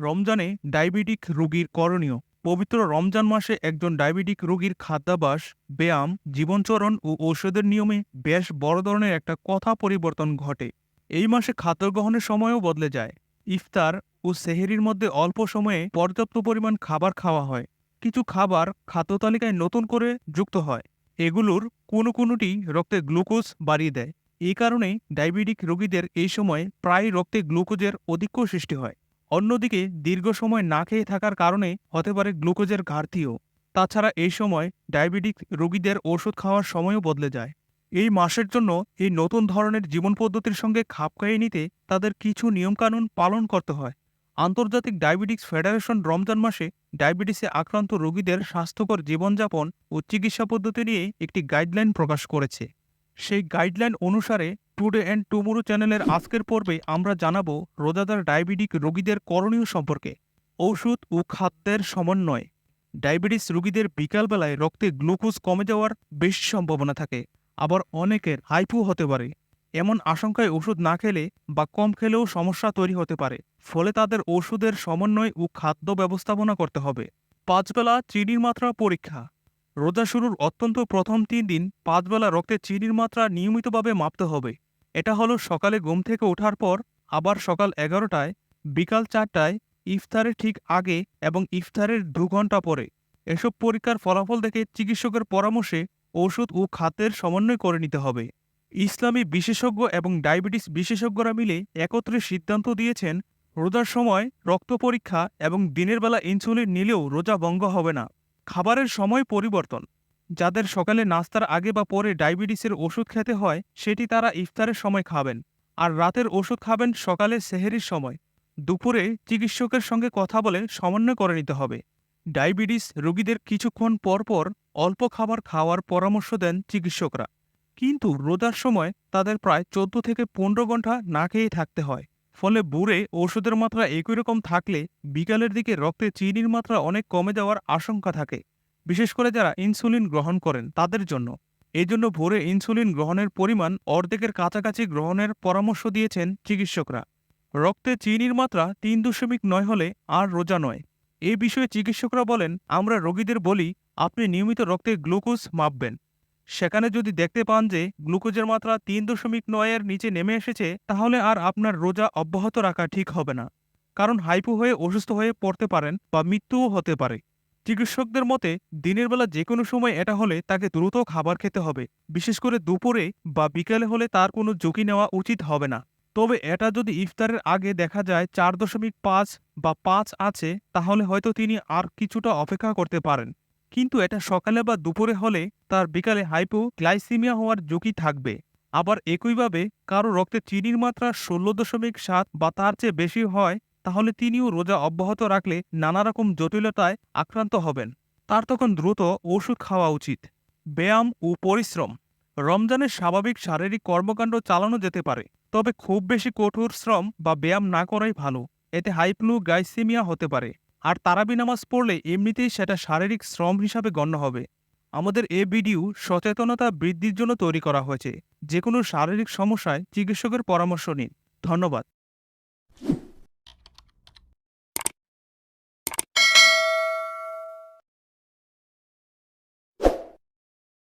রমজানে ডায়াবেটিক রোগীর করণীয়। পবিত্র রমজান মাসে একজন ডায়াবেটিক রোগীর খাদ্যাভাস ব্যায়াম, জীবনচরণ ও ঔষধের নিয়মে বেশ বড় ধরনের একটা কথা পরিবর্তন ঘটে। এই মাসে খাদ্য গ্রহণের সময়ও বদলে যায়। ইফতার ও সেহেরির মধ্যে অল্প সময়ে পর্যাপ্ত পরিমাণ খাবার খাওয়া হয়। কিছু খাবার খাদ্য তালিকায় নতুন করে যুক্ত হয়। এগুলোর কোনো কোনোটি রক্তে গ্লুকোজ বাড়িয়ে দেয়। এই কারণে ডায়াবেটিক রোগীদের এই সময় প্রায় রক্তে গ্লুকোজের অধিক্য সৃষ্টি হয়। অন্যদিকে দীর্ঘ সময় না খেয়ে থাকার কারণে হতে পারে গ্লুকোজের ঘাটতিও। তাছাড়া এই সময় ডায়াবেটিক রোগীদের ওষুধ খাওয়ার সময়ও বদলে যায়। এই মাসের জন্য এই নতুন ধরনের জীবন পদ্ধতির সঙ্গে খাপ খাইয়ে নিতে তাদের কিছু নিয়মকানুন পালন করতে হয়। আন্তর্জাতিক ডায়াবেটিক্স ফেডারেশন রমজান মাসে ডায়াবেটিসে আক্রান্ত রোগীদের স্বাস্থ্যকর জীবনযাপন ও চিকিৎসা পদ্ধতি নিয়ে একটি গাইডলাইন প্রকাশ করেছে। সেই গাইডলাইন অনুসারে টুডে অ্যান্ড টুমোরো চ্যানেলের আজকের পর্বে আমরা জানাব রোজাদার ডায়াবেটিক রোগীদের করণীয় সম্পর্কে। ঔষধ ও খাদ্যের সমন্বয়। ডায়াবেটিস রোগীদের বিকালবেলায় রক্তে গ্লুকোজ কমে যাওয়ার বেশি সম্ভাবনা থাকে। আবার অনেকের হাইপো হতে পারে। এমন আশঙ্কায় ওষুধ না খেলে বা কম খেলেও সমস্যা তৈরি হতে পারে। ফলে তাদের ওষুধের সমন্বয় ও খাদ্য ব্যবস্থাপনা করতে হবে। পাঁচবেলা চিনির মাত্রা পরীক্ষা। রোজা শুরুর অত্যন্ত প্রথম তিন দিন পাঁচবেলা রক্তে চিনির মাত্রা নিয়মিতভাবে মাপতে হবে। এটা হলো সকালে ঘুম থেকে ওঠার পর আবার সকাল এগারোটায়, বিকাল চারটায়, ইফতারের ঠিক আগে এবং ইফতারের দু ঘণ্টা পরে। এসব পরীক্ষার ফলাফল দেখে চিকিৎসকের পরামর্শে ওষুধ ও খাদ্যের সমন্বয় করে নিতে হবে। ইসলামী বিশেষজ্ঞ এবং ডায়াবেটিস বিশেষজ্ঞরা মিলে একত্রে সিদ্ধান্ত দিয়েছেন, রোজার সময় রক্ত পরীক্ষা এবং দিনের বেলা ইনসুলিন নিলেও রোজা ভঙ্গ হবে না। খাবারের সময় পরিবর্তন। যাদের সকালে নাস্তার আগে বা পরে ডায়াবেটিসের ওষুধ খেতে হয়, সেটি তারা ইফতারের সময় খাবেন আর রাতের ওষুধ খাবেন সকালে সেহেরির সময়। দুপুরে চিকিৎসকের সঙ্গে কথা বলে সমন্বয় করে নিতে হবে। ডায়াবেটিস রোগীদের কিছুক্ষণ পর পর অল্প খাবার খাওয়ার পরামর্শ দেন চিকিৎসকরা। কিন্তু রোজার সময় তাদের প্রায় চোদ্দ থেকে পনেরো ঘণ্টা না খেয়ে থাকতে হয়। ফলে বুড়ে ওষুধের মাত্রা একই রকম থাকলে বিকালের দিকে রক্তে চিনির মাত্রা অনেক কমে যাওয়ার আশঙ্কা থাকে, বিশেষ করে যারা ইনসুলিন গ্রহণ করেন তাদের জন্য। এজন্য ভোরে ইনসুলিন গ্রহণের পরিমাণ অর্ধেকের কাছাকাছি গ্রহণের পরামর্শ দিয়েছেন চিকিৎসকরা। রক্তে চিনির মাত্রা তিন দশমিক নয় হলে আর রোজা নয়। এ বিষয়ে চিকিৎসকরা বলেন, আমরা রোগীদের বলি, আপনি নিয়মিত রক্তে গ্লুকোজ মাপবেন। সেখানে যদি দেখতে পান যে গ্লুকোজের মাত্রা তিন দশমিক নয়ের নিচে নেমে এসেছে, তাহলে আর আপনার রোজা অব্যাহত রাখা ঠিক হবে না। কারণ হাইপো হয়ে অসুস্থ হয়ে পড়তে পারেন বা মৃত্যুও হতে পারে। চিকিৎসকদের মতে, দিনের বেলা যে কোনো সময় এটা হলে তাকে দ্রুত খাবার খেতে হবে। বিশেষ করে দুপুরে বা বিকেলে হলে তার কোনো ঝুঁকি নেওয়া উচিত হবে না। তবে এটা যদি ইফতারের আগে দেখা যায় চার দশমিক পাঁচ বা পাঁচ আছে, তাহলে হয়তো তিনি আর কিছুটা অপেক্ষা করতে পারেন। কিন্তু এটা সকালে বা দুপুরে হলে তার বিকালে হাইপো গ্লাইসিমিয়া হওয়ার ঝুঁকি থাকবে। আবার একইভাবে কারও রক্তে চিনির মাত্রা ষোলো দশমিক সাত বা তার চেয়ে বেশি হয়, তাহলে তিনিও রোজা অব্যাহত রাখলে নানা রকম জটিলতায় আক্রান্ত হবেন। তার তখন দ্রুত ওষুধ খাওয়া উচিত। ব্যায়াম ও পরিশ্রম। রমজানের স্বাভাবিক শারীরিক কর্মকাণ্ড চালানো যেতে পারে, তবে খুব বেশি কঠোর শ্রম বা ব্যায়াম না করাই ভালো। এতে হাইপ্লু গাইসিমিয়া হতে পারে। আর তারাবি নামাজ পড়লে এমনিতেই সেটা শারীরিক শ্রম হিসাবে গণ্য হবে। আমাদের এ ভিডিও সচেতনতা বৃদ্ধির জন্য তৈরি করা হয়েছে। যে কোনো শারীরিক সমস্যায় চিকিৎসকের পরামর্শ নিন। ধন্যবাদ।